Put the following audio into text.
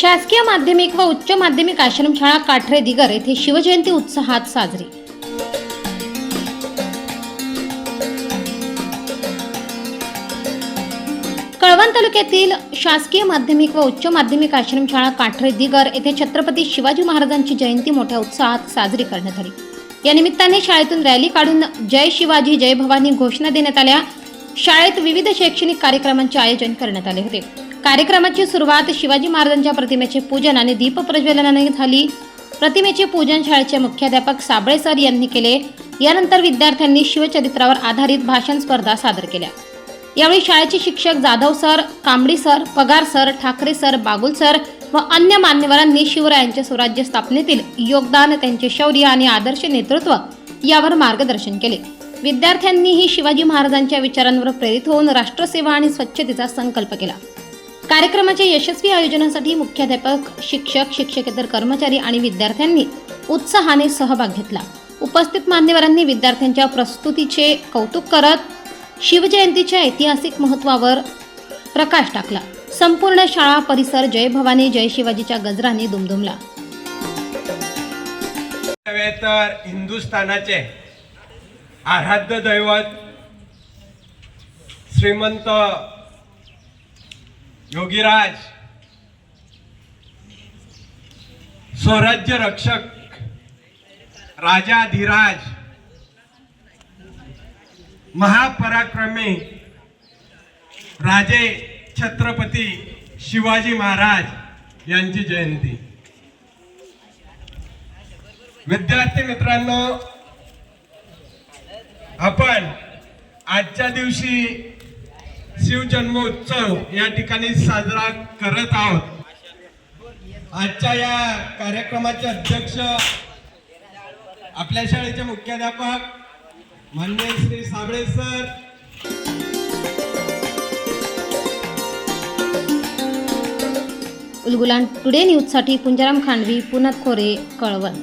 शासकीय माध्यमिक व उच्च माध्यमिक आश्रमशाळा काठरे दिगर येथे शिवजयंती उत्साहात साजरी. कळवण तालुक्यातील शासकीय माध्यमिक व उच्च माध्यमिक आश्रमशाळा काठरे दिगर येथे छत्रपती शिवाजी महाराजांची जयंती मोठ्या उत्साहात साजरी करण्यात आली. या निमित्ताने शाळेतून रॅली काढून जय शिवाजी जय भवानी घोषणा देण्यात आल्या. शाळेत विविध शैक्षणिक कार्यक्रमांचे आयोजन करण्यात आले होते. कार्यक्रमाची सुरुवात शिवाजी महाराजांच्या प्रतिमेचे पूजन आणि दीप प्रज्वलनाने झाली. प्रतिमेचे पूजन शाळेचे मुख्याध्यापक साबळे सर यांनी केले. यानंतर विद्यार्थ्यांनी शिवचरित्रावर आधारित भाषण स्पर्धा सादर केल्या. यावेळी शाळेचे शिक्षक Jadhav sir Kambadi sir Pagar sir Thackeray sir Bagul sir व अन्य मान्यवरांनी शिवरायांच्या स्वराज्य स्थापनेतील योगदान त्यांचे शौर्य आणि आदर्श नेतृत्व यावर मार्गदर्शन केले. विद्यार्थ्यांनीही शिवाजी महाराजांच्या विचारांवर प्रेरित होऊन राष्ट्रसेवा आणि स्वच्छतेचा संकल्प केला. कार्यक्रमाच्या यशस्वी आयोजनासाठी मुख्याध्यापक शिक्षक शिक्षकेतर कर्मचारी आणि विद्यार्थ्यांनी उत्साहाने सहभाग घेतला. उपस्थित मान्यवरांनी विद्यार्थ्यांच्या प्रस्तुतीचे कौतुक करत शिवजयंतीच्या ऐतिहासिक महत्त्वावर प्रकाश टाकला. संपूर्ण शाळा परिसर जय भवानी जय शिवाजीच्या गजराने दुमदुमला. नव्हे तर हिंदुस्थानाचे आराध्य दैवत श्रीमंत योगीराज स्वराज्य रक्षक राजा धीराज महापराक्रमी राजे छत्रपती शिवाजी महाराज यांची जयंती. विद्यार्थी मित्रांनो आपण आजच्या दिवशी शिवजन्मोत्सव या ठिकाणी साजरा करत आहोत. आजच्या या कार्यक्रमाचे अध्यक्ष आपल्या शाळेचे मुख्याध्यापक मान्य श्री साबळे सर. उलगुलान टुडे न्यूजसाठी पुंजाराम खांडवी पुनत खोरे कळवण.